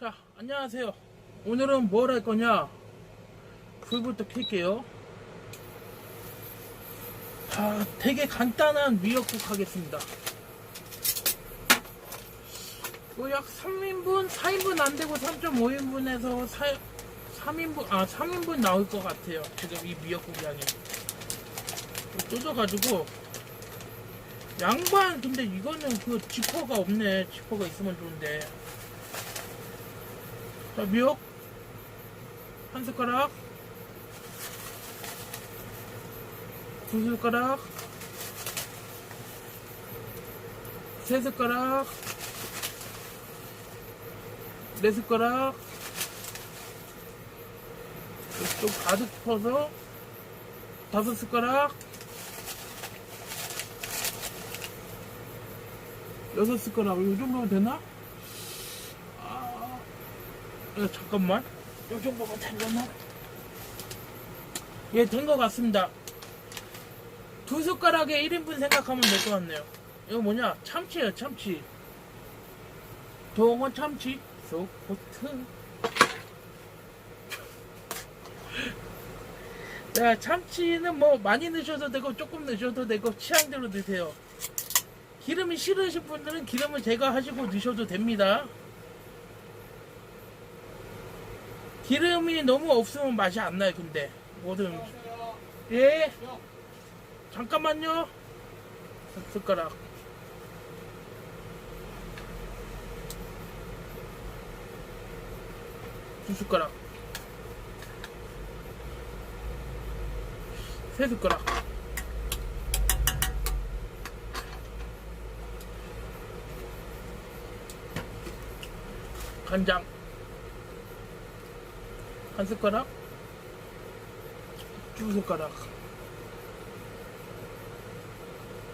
자, 안녕하세요. 오늘은 뭘 할 거냐? 불부터 켤게요. 자, 되게 간단한 미역국 하겠습니다. 뭐약 3인분, 4인분 안 되고 3.5인분에서 4, 3인분, 아, 3인분 나올 것 같아요. 지금 이 미역국 양이. 뜯어가지고, 양반, 근데 이거는 그 지퍼가 없네. 지퍼가 있으면 좋은데. 자, 미역. 한 숟가락. 두 숟가락. 세 숟가락. 네 숟가락. 좀 가득 퍼서 다섯 숟가락. 여섯 숟가락. 이 정도면 되나? 어, 잠깐만. 요 정도가 되려나? 예, 된 것 같습니다. 두 숟가락에 1인분 생각하면 될 것 같네요. 이거 뭐냐? 참치예요, 참치. 동원 참치, 소포트. 자, 참치는 뭐 많이 넣으셔도 되고 조금 넣으셔도 되고 취향대로 넣으세요. 기름이 싫으신 분들은 기름을 제거하시고 넣으셔도 됩니다. 기름이 너무 없으면 맛이 안 나요, 근데. 모든 음식. 예. 잠깐만요. 한 숟가락. 두 숟가락. 세 숟가락. 간장. 한 숟가락? 두 숟가락.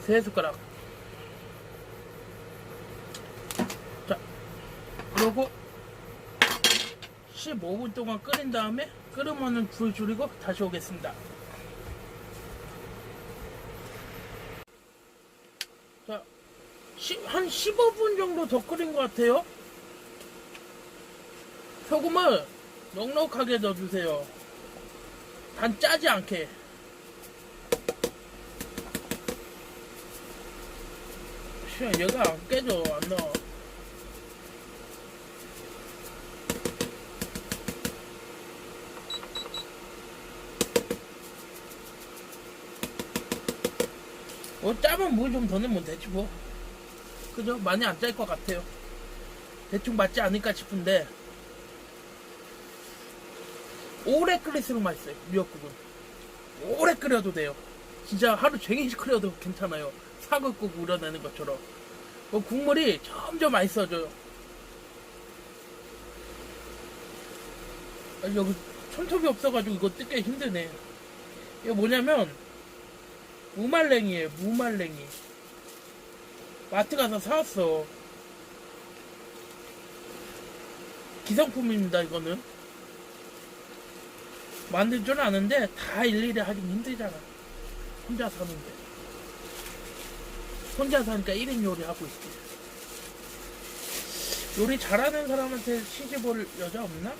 세 숟가락. 자 그러고 15분 동안 끓인 다음에 끓으면은 불 줄이고 다시 오겠습니다. 한 15분 정도 더 끓인 것 같아요. 소금을 넉넉하게 넣어주세요. 단 짜지 않게. 쉬어, 얘가 안 깨져, 안 넣어. 뭐 짜면 물 좀 더 넣으면 되지 뭐. 그죠? 많이 안 짤 것 같아요. 대충 맞지 않을까 싶은데 오래 끓일수록 맛있어요. 미역국은. 오래 끓여도 돼요. 진짜 하루 종일 끓여도 괜찮아요. 사골국 우려내는 것처럼. 그 국물이 점점 맛있어져요. 아, 여기 손톱이 없어가지고 이거 뜯기 힘드네. 이거 뭐냐면 무말랭이에요. 무말랭이. 마트 가서 사왔어. 기성품입니다. 이거는. 만들 줄 아는데 다 일일이 하긴 힘들잖아. 혼자 사는데. 혼자 사니까 1인 요리 하고 있지. 요리 잘하는 사람한테 시집 올 여자 없나?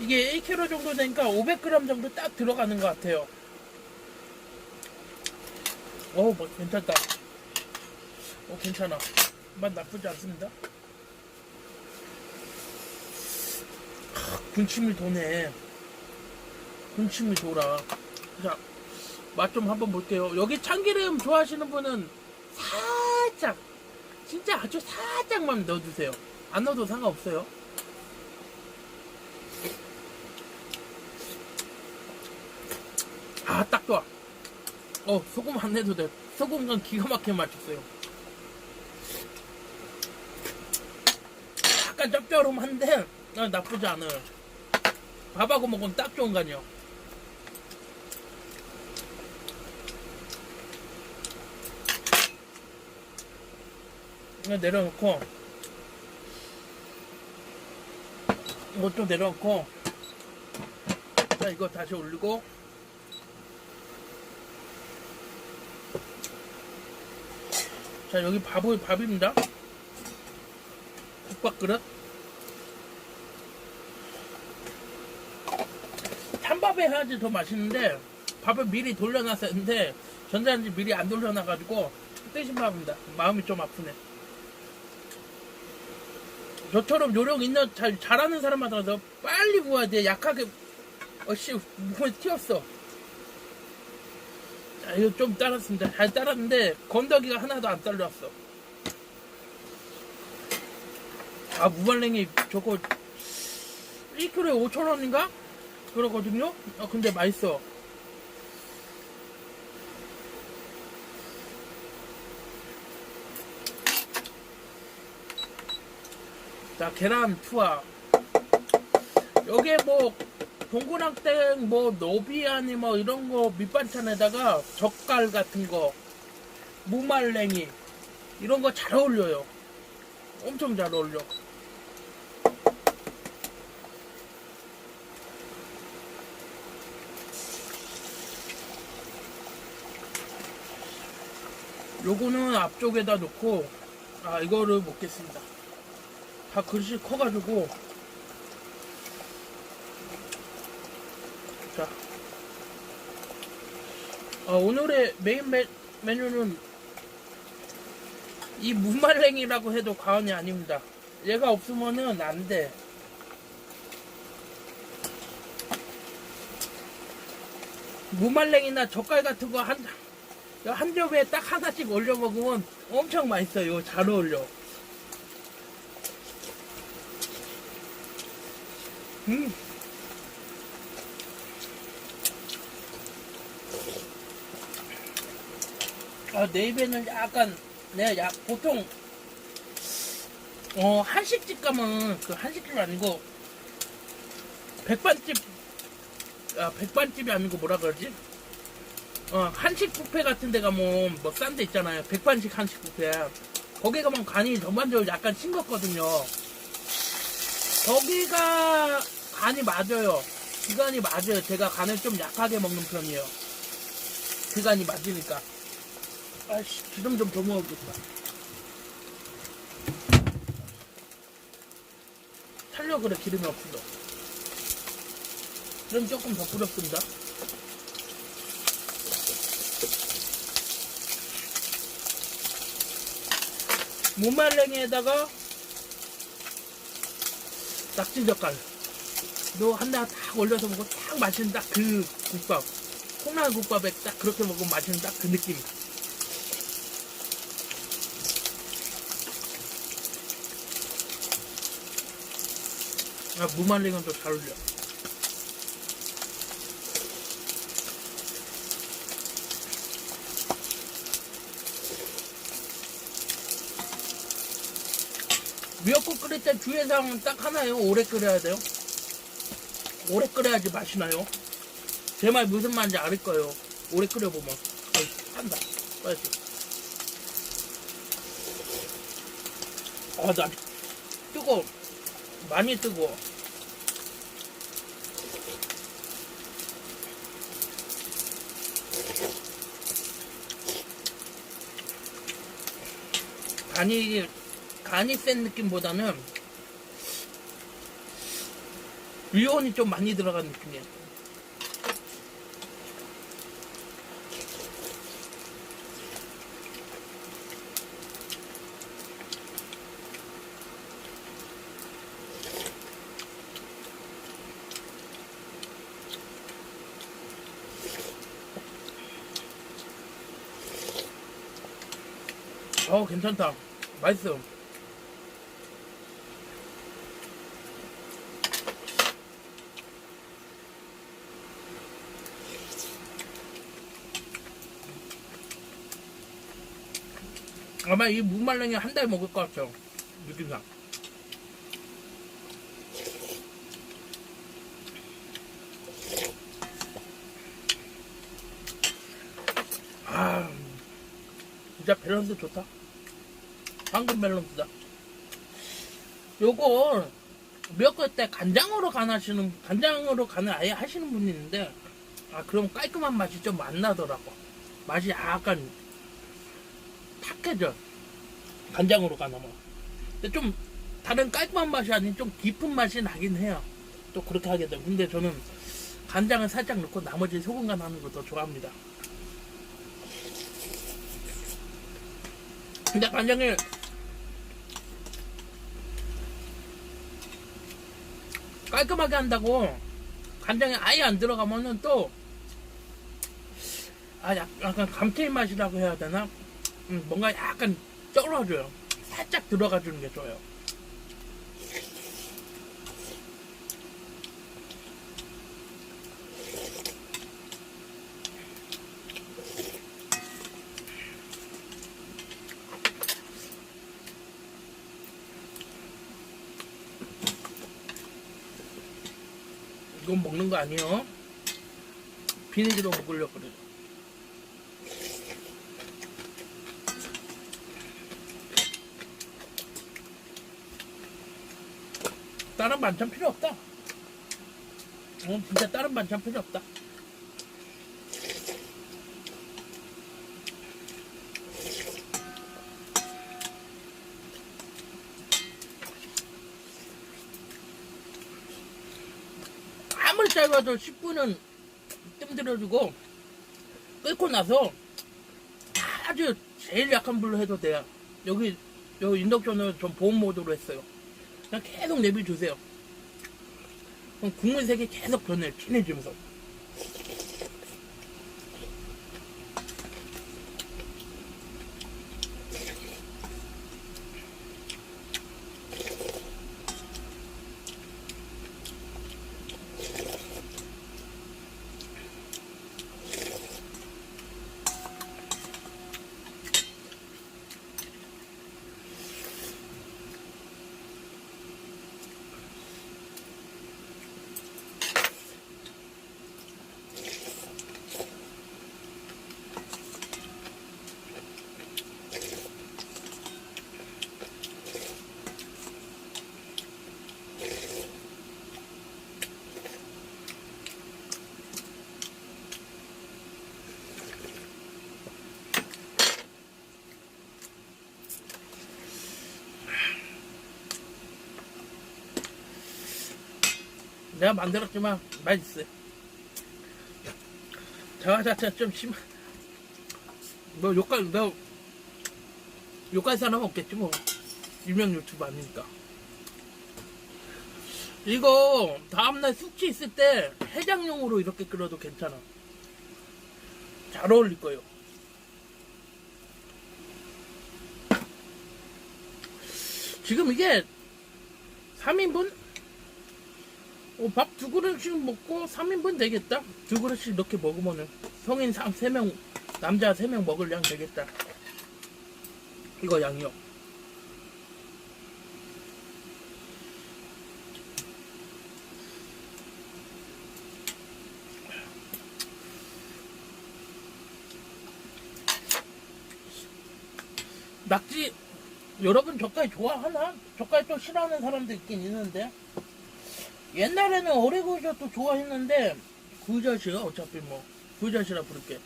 이게 1kg 정도 되니까 500g 정도 딱 들어가는 것 같아요. 어, 뭐, 괜찮다. 어, 괜찮아. 맛 나쁘지 않습니다. 하, 군침이 도네. 군침이 돌아. 자, 맛 좀 한번 볼게요. 여기 참기름 좋아하시는 분은 살짝, 진짜 아주 살짝만 넣어주세요. 안 넣어도 상관없어요. 아, 딱 좋아. 어, 소금 안 내도 돼. 소금은 기가 막히게 맛있어요. 약간 짭조름한데 아, 나쁘지 않아요. 밥하고 먹으면 딱 좋은 거 아니에요. 내려놓고 이것도 내려놓고 자, 이거 다시 올리고. 자, 여기 밥이, 밥입니다. 국밥 그릇. 찬밥에 해야지 더 맛있는데, 밥을 미리 돌려놨었는데, 전자레인지 미리 안 돌려놔가지고, 뜨신 밥입니다. 마음이 좀 아프네. 저처럼 요령 있는, 잘, 잘하는 사람마다 더 빨리 구워야 돼. 약하게, 어씨, 몸에 튀었어. 자, 이거 좀 따랐습니다. 잘 따랐는데, 건더기가 하나도 안 잘렸어. 아, 무말랭이 저거, 1kg에 5,000원인가? 그러거든요? 아, 근데 맛있어. 자, 계란 투하. 여기에 뭐, 동그랑땡, 뭐, 노비아니, 뭐, 이런 거 밑반찬에다가 젓갈 같은 거, 무말랭이, 이런 거 잘 어울려요. 엄청 잘 어울려. 요거는 앞쪽에다 놓고, 아, 이거를 먹겠습니다. 다 그릇이 커가지고 자 어, 오늘의 메인 메, 메뉴는 이 무말랭이라고 해도 과언이 아닙니다. 얘가 없으면은 안 돼. 무말랭이나 젓갈 같은 거 한, 한 점에 딱 하나씩 올려 먹으면 엄청 맛있어요. 잘 어울려. 음. 아, 내 입에는 약간, 내가 약, 보통, 어, 한식집 가면, 그 한식집 아니고, 백반집, 아, 백반집이 아니고 뭐라 그러지? 어, 한식 뷔페 같은 데 가면, 뭐, 싼 데 있잖아요. 백반식 한식 뷔페. 거기 가면 간이 전반적으로 약간 싱겁거든요. 거기가 간이 맞아요. 그 간이 맞아요. 제가 간을 좀 약하게 먹는 편이에요. 그 간이 맞으니까. 아씨, 기름 좀 더 먹어야겠다. 살려 그래, 기름이 없어. 기름 조금 더 뿌렸습니다. 무말랭이에다가 낙지 젓갈. 너 하나 딱 올려서 먹고 딱 맛있는 딱 그 국밥. 콩나물 국밥에 딱 그렇게 먹으면 맛있는 딱 그 느낌. 아, 무말랭은 또잘 어울려. 미역국 끓일 때 주의사항은 딱 하나예요. 오래 끓여야 돼요. 오래 끓여야지 맛이 나요. 제 말 무슨 말인지 알 거예요. 오래 끓여보면. 어이, 한다. 빨리. 아, 나 뜨거. 많이 뜨거. 간이 간이 센 느낌보다는 위온이 좀 많이 들어간 느낌이에요. 어 괜찮다 맛있어. 아마 이 무말랭이 한 달 먹을 것 같아요. 느낌상. 아 진짜 밸런스 좋다 황금 밸런스다 요거 미역국 때 간장으로 간하시는 간장으로 간을 아예 하시는 분이 있는데 아 그럼 깔끔한 맛이 좀 안 나더라고. 맛이 약간 탁해져. 간장으로 간하면. 근데 좀 다른 깔끔한 맛이 아닌 좀 깊은 맛이 나긴 해요. 또 그렇게 하게 돼요 근데 저는 간장을 살짝 넣고 나머지 소금 간 하는 거더 좋아합니다. 근데 간장을 깔끔하게 한다고 간장이 아예 안 들어가면은 또 아, 약- 약간 감칠맛이라고 해야 되나? 음, 뭔가 약간 쩔어줘요. 살짝 들어가 주는 게 좋아요. 이건 먹는 거 아니에요? 비닐로 먹으려고 그래요. 다른 반찬 필요 없다. 어, 진짜 다른 반찬 필요 없다. 짧아도 10분은 뜸들여주고 끓고 나서 아주 제일 약한 불로 해도 돼요. 여기 여기 인덕션을 좀 보온 모드로 했어요. 그냥 계속 내비주세요. 그럼 국물 색이 계속 변해요. 진해지면서. 내가 만들었지만 맛있어요. 자자자 좀 심한. 뭐 욕할 너 욕할 사람 없겠지 뭐 유명 유튜브 아니니까. 이거 다음날 숙취 있을 때 해장용으로 이렇게 끓여도 괜찮아. 잘 어울릴 거예요. 지금 이게 3인분? 어, 밥 두 그릇씩 먹고 3인분 되겠다. 두 그릇씩 이렇게 먹으면은 성인 3명, 남자 3명 먹을 양 되겠다. 이거 양이요. 낙지 여러분 젓갈 좋아하나? 젓갈 또 싫어하는 사람도 있긴 있는데 옛날에는 어리구이젓도 좋아했는데 구이젓이요 어차피 뭐 구이젓이라 부를게.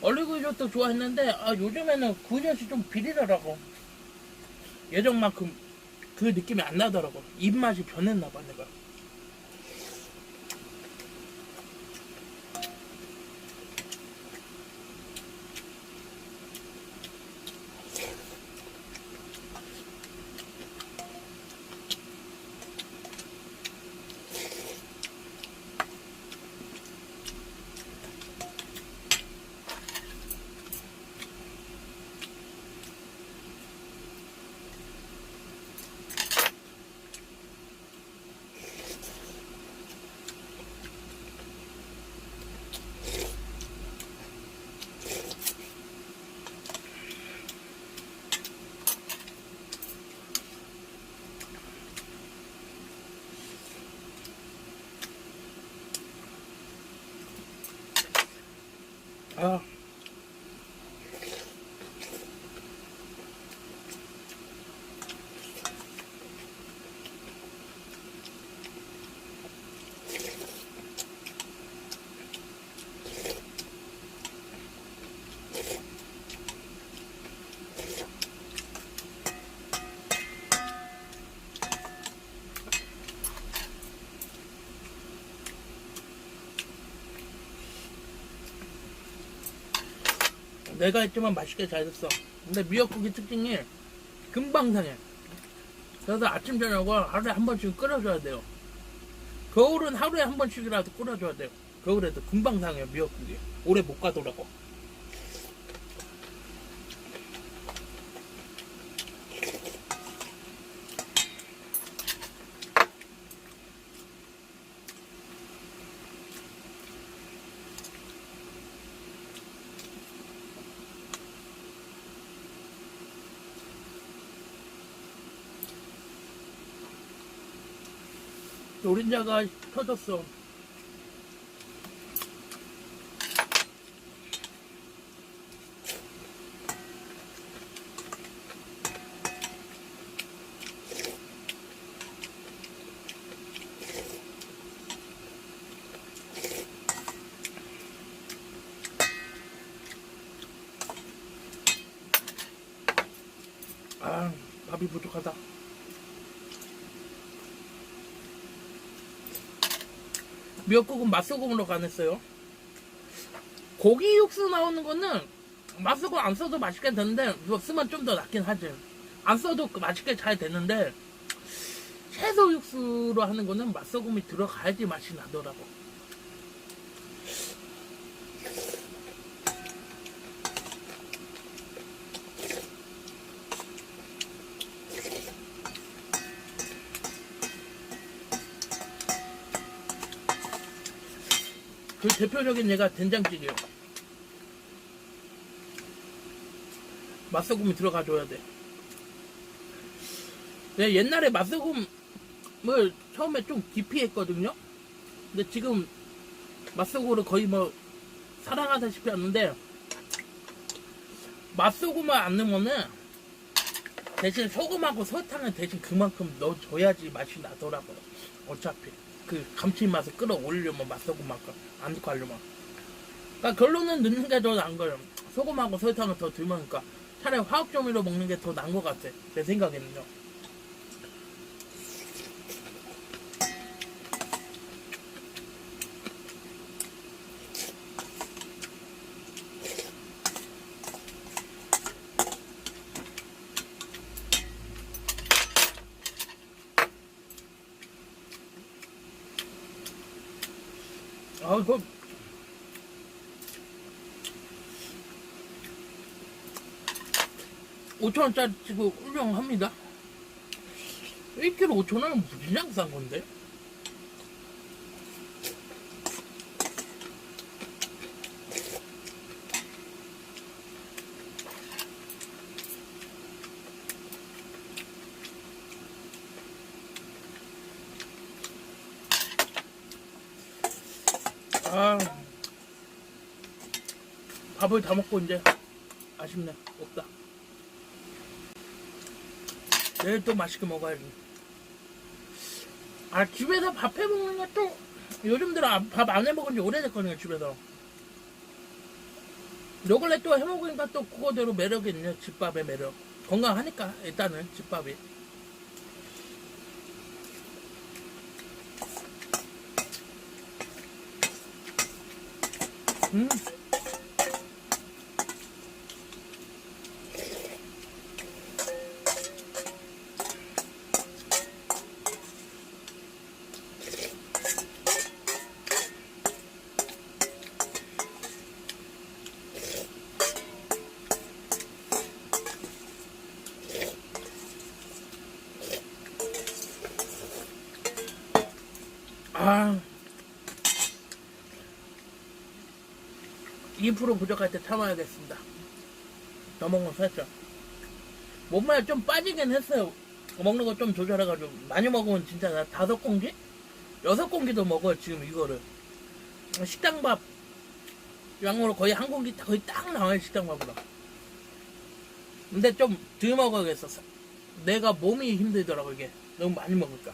어리구이젓도 좋아했는데 아 요즘에는 구이젓이 좀 비리더라고. 예전만큼 그 느낌이 안 나더라고. 입맛이 변했나 봐 내가 내가 했지만 맛있게 잘 됐어. 근데 미역국이 특징이 금방 상해. 그래서 아침 저녁을 하루에 한 번씩 끓여줘야 돼요. 겨울은 하루에 한 번씩이라도 끓여줘야 돼요. 겨울에도 금방 상해요 미역국이. 오래 못 가더라고. 노린자가 터졌어. 아, 밥이 부족하다. 미역국은 맛소금으로 간했어요. 고기 육수 나오는 거는 맛소금 안 써도 맛있게 되는데 이거 쓰면 좀 더 낫긴 하지. 안 써도 그 맛있게 잘 되는데 채소 육수로 하는 거는 맛소금이 들어가야지 맛이 나더라고. 그 대표적인 얘가 된장찌개요. 맛소금이 들어가줘야 돼. 내가 옛날에 맛소금을 처음에 좀 깊이 했거든요. 근데 지금 맛소금을 거의 뭐 사랑하다시피 하는데 맛소금을 안 넣으면은 대신 소금하고 설탕을 대신 그만큼 넣어줘야지 맛이 나더라고요. 어차피 그 감칠맛을 끌어올리려면 맛소금만큼 안 넣고 하려면 그러니까 결론은 넣는 게 더 나은 거예요. 소금하고 설탕을 더 들으니까 차라리 화학 조미료 먹는 게 더 나은 것 같아. 내 생각에는요. 아, 이거. 오천 원짜리 치고 훌륭합니다. 1kg 5천 원은 무지장 싼 건데? 아, 밥을 다 먹고 이제 아쉽네. 없다. 내일 또 맛있게 먹어야지. 아, 집에서 밥 해 먹는 게또 요즘 들어 밥 안 해 먹은 지 오래됐거든요, 집에서. 요 근래 또 해 먹으니까 또 그거대로 매력이 있네, 집밥의 매력. 건강하니까, 일단은, 집밥이. 음. 아. 2% 부족할 때 참아야겠습니다. 더 먹으면 살쪄. 몸매가 좀 빠지긴 했어요. 먹는 거 좀 조절해가지고. 많이 먹으면 진짜 나 다섯 공기? 여섯 공기도 먹어요, 지금 이거를. 식당밥 양으로 거의 한 공기 거의 딱 나와요, 식당밥으로. 근데 좀 덜 먹어야겠어. 내가 몸이 힘들더라고, 이게. 너무 많이 먹을까.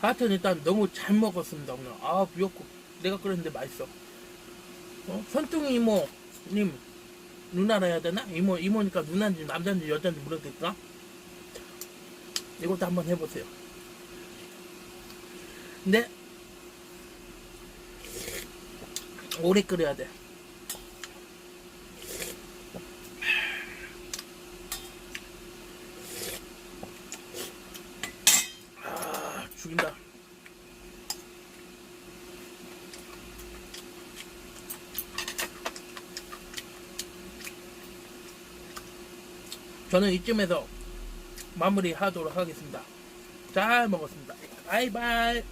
하여튼 일단 너무 잘 먹었습니다, 오늘. 아, 미역국. 내가 끓였는데 맛있어. 어? 선뚱이 이모님 누나라 해야 되나? 이모 이모니까 누나인지 남자인지 여자인지 모르겠다. 이것도 한번 해보세요. 근데 오래 끓여야 돼. 저는 이쯤에서 마무리 하도록 하겠습니다. 잘 먹었습니다. 바이바이.